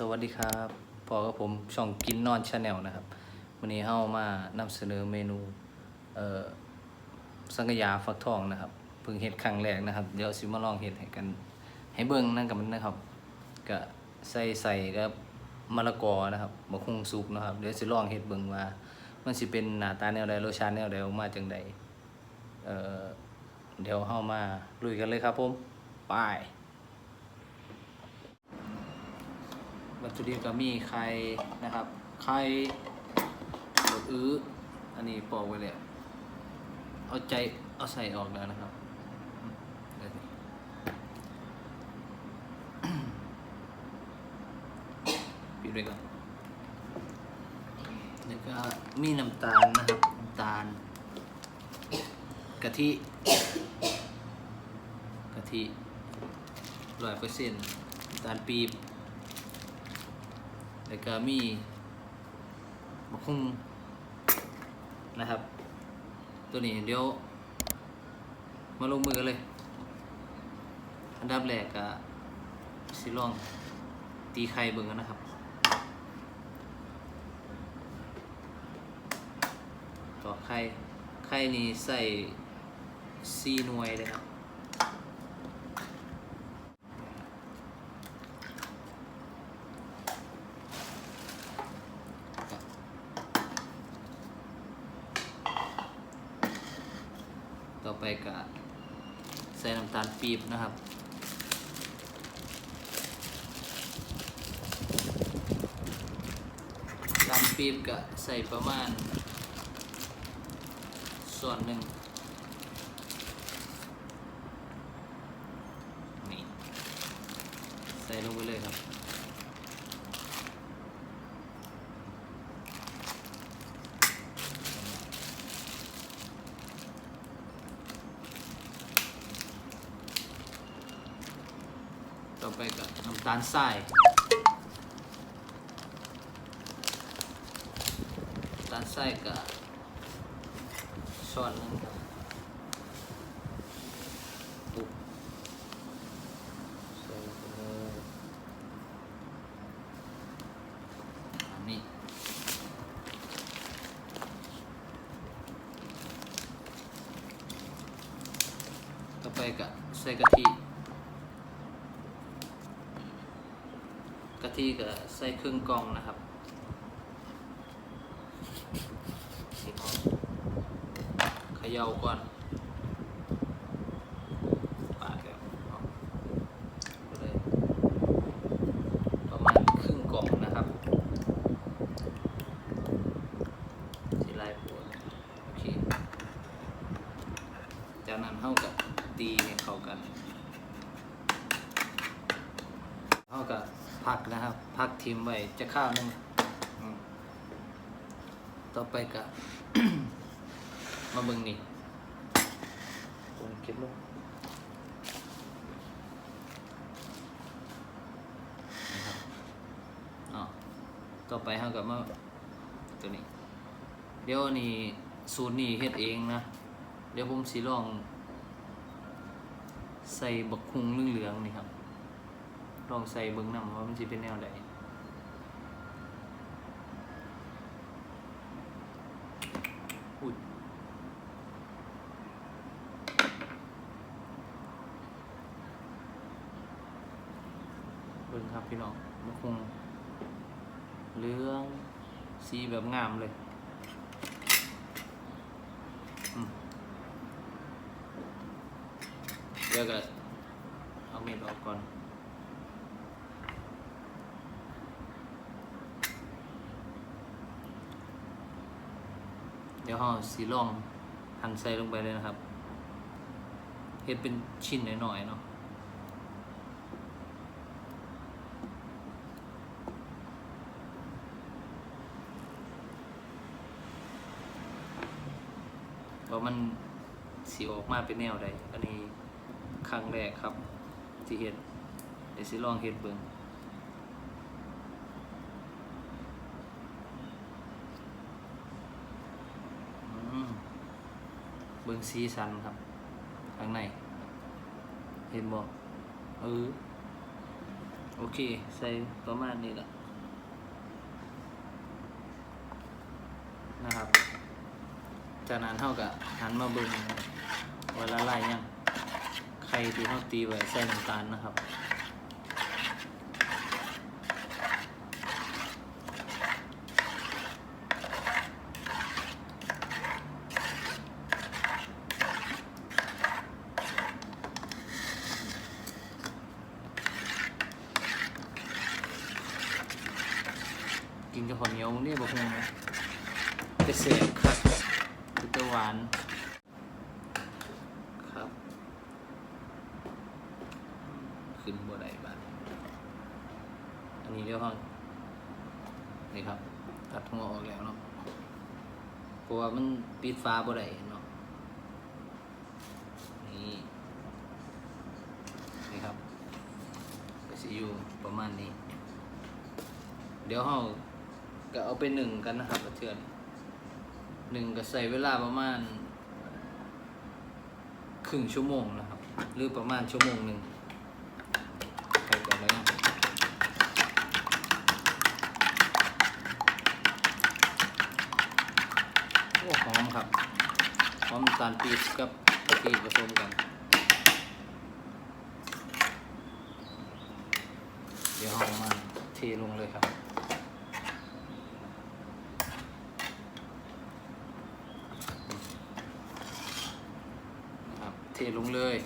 สวัสดีครับพอกับผมช่องกินนอนชาแนลนะครับวันนี้เฮามานำเสนอเมนูเอ่อสังกยาฟักทองนะครับเพิ่งเฮ็ดครั้งแรกนะครับ เดี๋ยวสิมาลองเฮ็ดให้กันให้เบิ่งนั่นกับมันนะครับก็ใส่ใส่กับมะละกอนะครับมะคุงสุกนะครับเดี๋ยวสิลองเฮ็ดเบิ่งว่า มันสิเป็นหน้าตาแนวใดรสชาติแนวใดออกมาจังใดเอ่อเดี๋ยวเฮามาลุยกันเลยครับผมไป วัตถุดิบก็มีไข่นะครับไข่บดอื้ออันนี้ปอกไว้เลยเอาใจเอาใส่ออกแล้วนะครับอืมเดี๋ยวนี้ปิดไว้ก่อนแล้วก็มีน้ำตาลนะครับน้ำตาลกะทิกะทิร้อยเปอร์เซ็นต์น้ำตาลปี๊บ แล้วก็มีมะคุงนะครับ ตัวนี้เดี๋ยว มาลงมือกันเลย อันดับแรกก็สิลอง ตีไข่เบิ่งกันนะครับ ต่อไข่ ไข่นี่ใส่ซีหน่วยเลยครับ ต่อไปก็ใส่น้ำตาลปี๊บนะครับน้ำตาลปี๊บก็ใส่ประมาณ ส่วนหนึ่งนี่ ใส่ลงไปเลยครับ ต่อไปก็น้ำตาลทรายน้ำตาลทรายก็ช้อนนึงครับปุ๊บใส่ไปเลยอันนี้ต่อไปก็ใส่กะทิ กะทิก็ใส่ครึ่งกองนะครับสีทองเขย่าก่อนปาดแล้วเลยประมาณครึ่งกล่องนะครับสีลายปวดโอเคจากนั้นเท่ากับตีให้เข้ากันเท่ากับ พักนะครับ พักทิมไว้จะข้าวหนึงอืมต่อไปกับมาเบิ่งนี่ผมเก็บลงนะครับอ๋อต่อไปเท่ากับมาตัวนี้ เดี๋ยวนี่สูตรนี่เฮ็ดเองนะ เดี๋ยวผมสิลอง ใส่บักคุงเหลืองๆนี่ครับ ลองใส่เบิ้งนำว่ามันจะเป็นแนวใดอุ้ยเบิ้งครับพี่น้องมันคงเหลืองสีแบบงามเลยเดี๋ยวก็เอาเม็ดออกก่อน เดี๋ยวเราสีลองหั่นใส่ลงไปเลยนะครับเฮ็ดเป็นชิ้นหน่อยๆเนาะว่ามันสีออกมาเป็นแนวใดอันนี้ครั้งแรกครับ ที่เฮ็ดเดี๋ยวสิลองเฮ็ดเบิ่ง เบิ่งสีสันครับข้างใน เห็นบ่เออโอเค ใส่ประมาณนี้แหละนะครับจากนั้นเท่ากับหันมาเบิ่งเวลาไล่ยังใครที่เขาตีไว้ใส่น้ำตาลนะครับ กินกับข้าวเหนียวนี่บอกคงจะเสียครับคือจะหวานครับ ขึ้นบ่ได้บ้างอันนี้เรียกว่านี่ครับ ตัดหัวออกแล้วเนาะเพราะว่ามันปิดฟ้าบ่ได้เนาะนี่นี่ครับก็สิอยู่ประมาณนี้ เดี๋ยวเรา ก็เอาไปหนึ่งกันนะครับเทือนหนึ่งก็ใส่เวลาประมาณครึ่งชั่วโมงนะครับ หรือประมาณชั่วโมงหนึ่งใส่ก่อนแล้วนะโอ้หอมครับหอมตาลปี๊บกับกะทิผสมกัน เดี๋ยวเอามาเทลงเลยครับ นะครับ เทลงเลย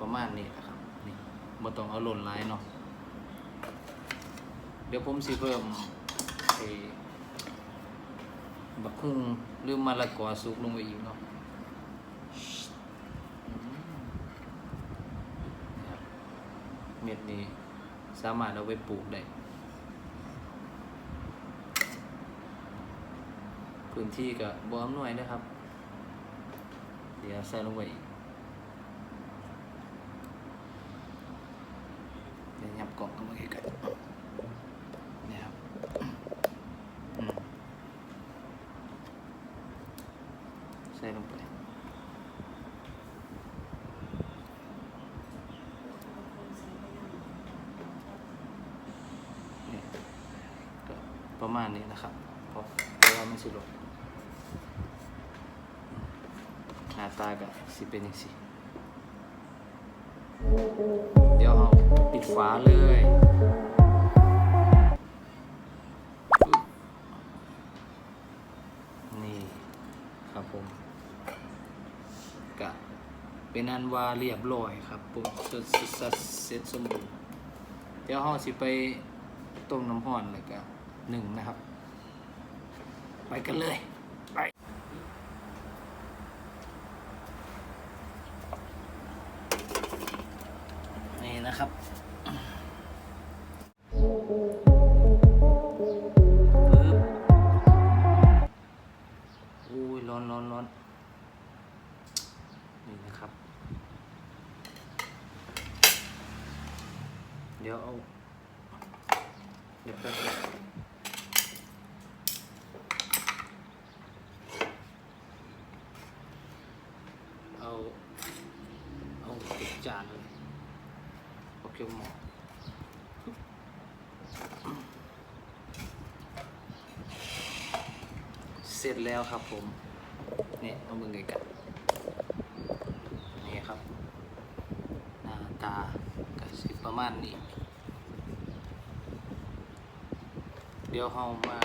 ประมาณนี้นะครับนี่บ่ต้องเอาหล่นร้ายเนาะเดี๋ยวผมสิเพิ่มบักคุงหรือมะละกอสุกลงไปอีกเนาะอืมนะครับ เม็ดนี้ สามารถเอาไปปลูกได้ พื้นที่กับบอมหน่วยนะครับ เดี๋ยวใส่ลงไปอีกเดี๋ยวยับกล่องเข้ามาใกล้ๆนี่ครับอืมใส่ลงไป นี่ก็ประ มาณนี้นะครับเพราะเราะว่ามันสิลงหน้าตาก็สิเป็นอย่างสิเดี๋ยวเราปิดฝาเลยนี่ครับผมกะเป็นอันว่าเรียบร้อยครับผมเสร็จสร็จเสร็จสมบูรณ์เดี๋ยวเราสิไปต้มน้ำห้อนเลยก็ หนึ่งนะครับ ไปกันเลย ไป นี่นะครับปึ๊บอุ้ยร้อนร้อนร้อนนี่นะครับ เดี๋ยวเอาเดี๋ยวแป๊บนึงเอา เอาติด จานเลยโอเคหมอเสร็จแล้วครับผมนี่เอามือไงกันนี่ครับ หน้าตาก็สิประมาณนี้ เดี๋ยวเรามา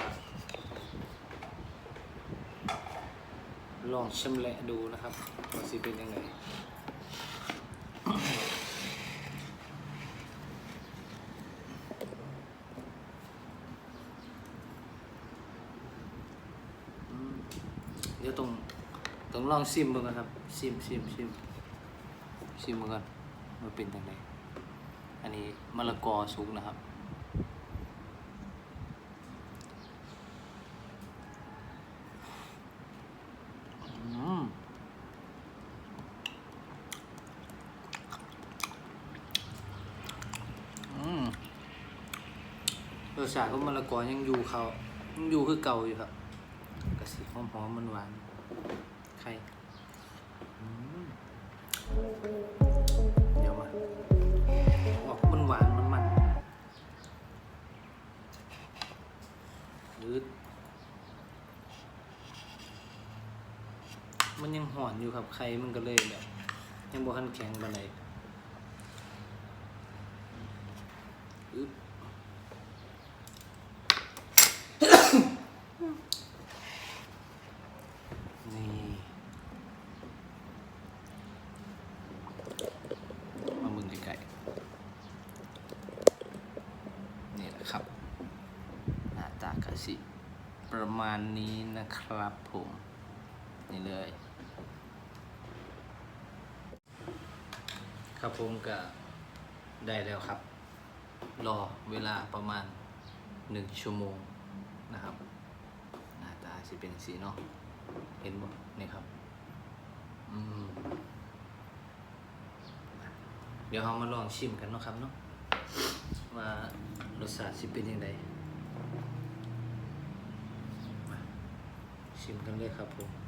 ลองชำแหละดูนะครับว่าสิเป็นยังไง อืมเดี๋ยวต้องต้อง ลองซิมดูกันครับซิมซิมซิมซิมดูกันว่าเป็นยังไงอันนี้มะละกอสุกนะครับอืมอืมรสชาติของมะละกอยังอยู่เขามันอยู่คือเก่าอยู่ครับกระสีหอมหอมมันหวาน ๆไข่อืมเดี๋ยวมาออกมันหวานมันมันหรือมันยังห่อนอยู่ครับไข่มันก็เลยแบบยังบ่คันแข็งปานใดอึ๊บ นี่มามึงไก่นี่แหละครับ หน้าตากะสิ ประมาณนี้นะครับผม นี่เลย ครับผมก็ได้แล้วครับ รอเวลาประมาณหนึ่งชั่วโมงนะครับ หน้าตาสิเป็นสีเนาะเห็นบ่นี่ครับ อืม เดี๋ยวเรามาลองชิมกันเนาะครับเนาะว่ารสชาติสิเป็นยังไงมา ชิมกันเลยครับผม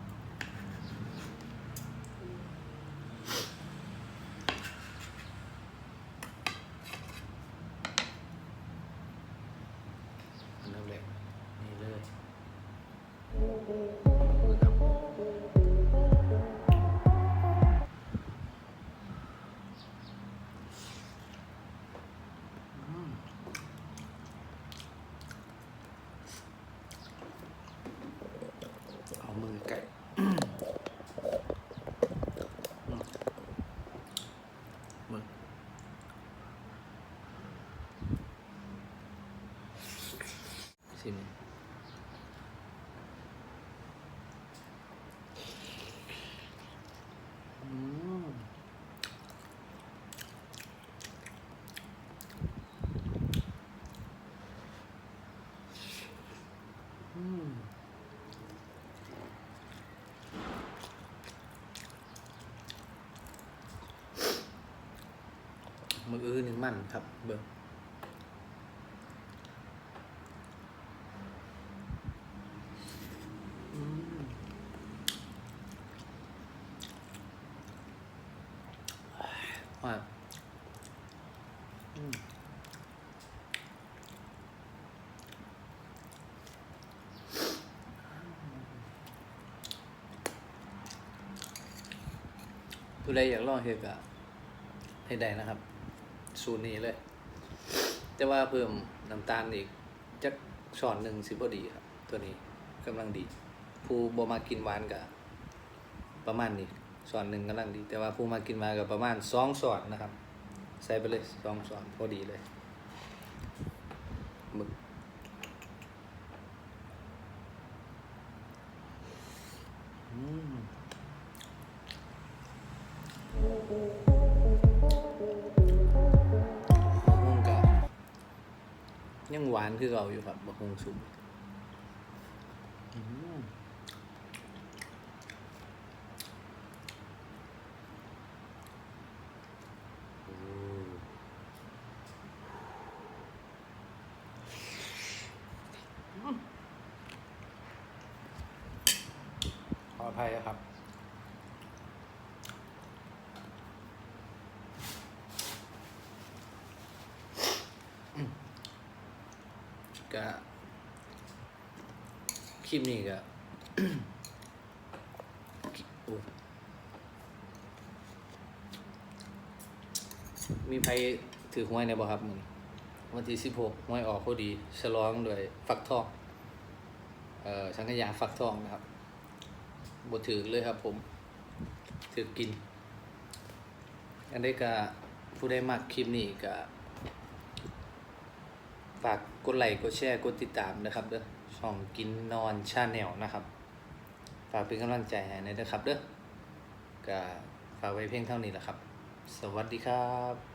ชิมมืออื้อนี่มันครับเบิ่งอืมว่าอืม ผู้ใดอยากลองเฮ็ดก็ให้ได้นะครับ สูตรนี้เลย แต่ว่าเพิ่มน้ำตาลอีกจักช้อนหนึ่งสิบ่ดีครับ ตัวนี้กำลังดี ผู้บ่มากินหวานก็ประมาณนี้ช้อนหนึ่งกำลังดี แต่ว่าผู้มากินหวานก็ประมาณสองช้อนนะครับ ใส่ไปเลยสองช้อนพอดีเลยหมึกอืม ยังหวานคือเราอยู่ครับบะฮงสุกอืมโอ้อืมขออภัยนะครับ ก็คลิปนี้ก็มีใครถือหวยในบ่ครับมึงวันที่สิบหกหวยออกพอดี ฉลองด้วยฟักทองเอ่อสังขยาฟักทองนะครับบถือเลยครับผม ถือกิน อันนี้ก็ผู้ได้มักคลิปนี้ก็ ฝากกดไลค์กดแชร์กดติดตามนะครับเด้อช่องกินนอนชาแนลนะครับ ฝากเป็นกำลังใจให้หนอยนะครับเด้อก็ฝากไว้เพียงเท่านี้แหละครับ สวัสดีครับ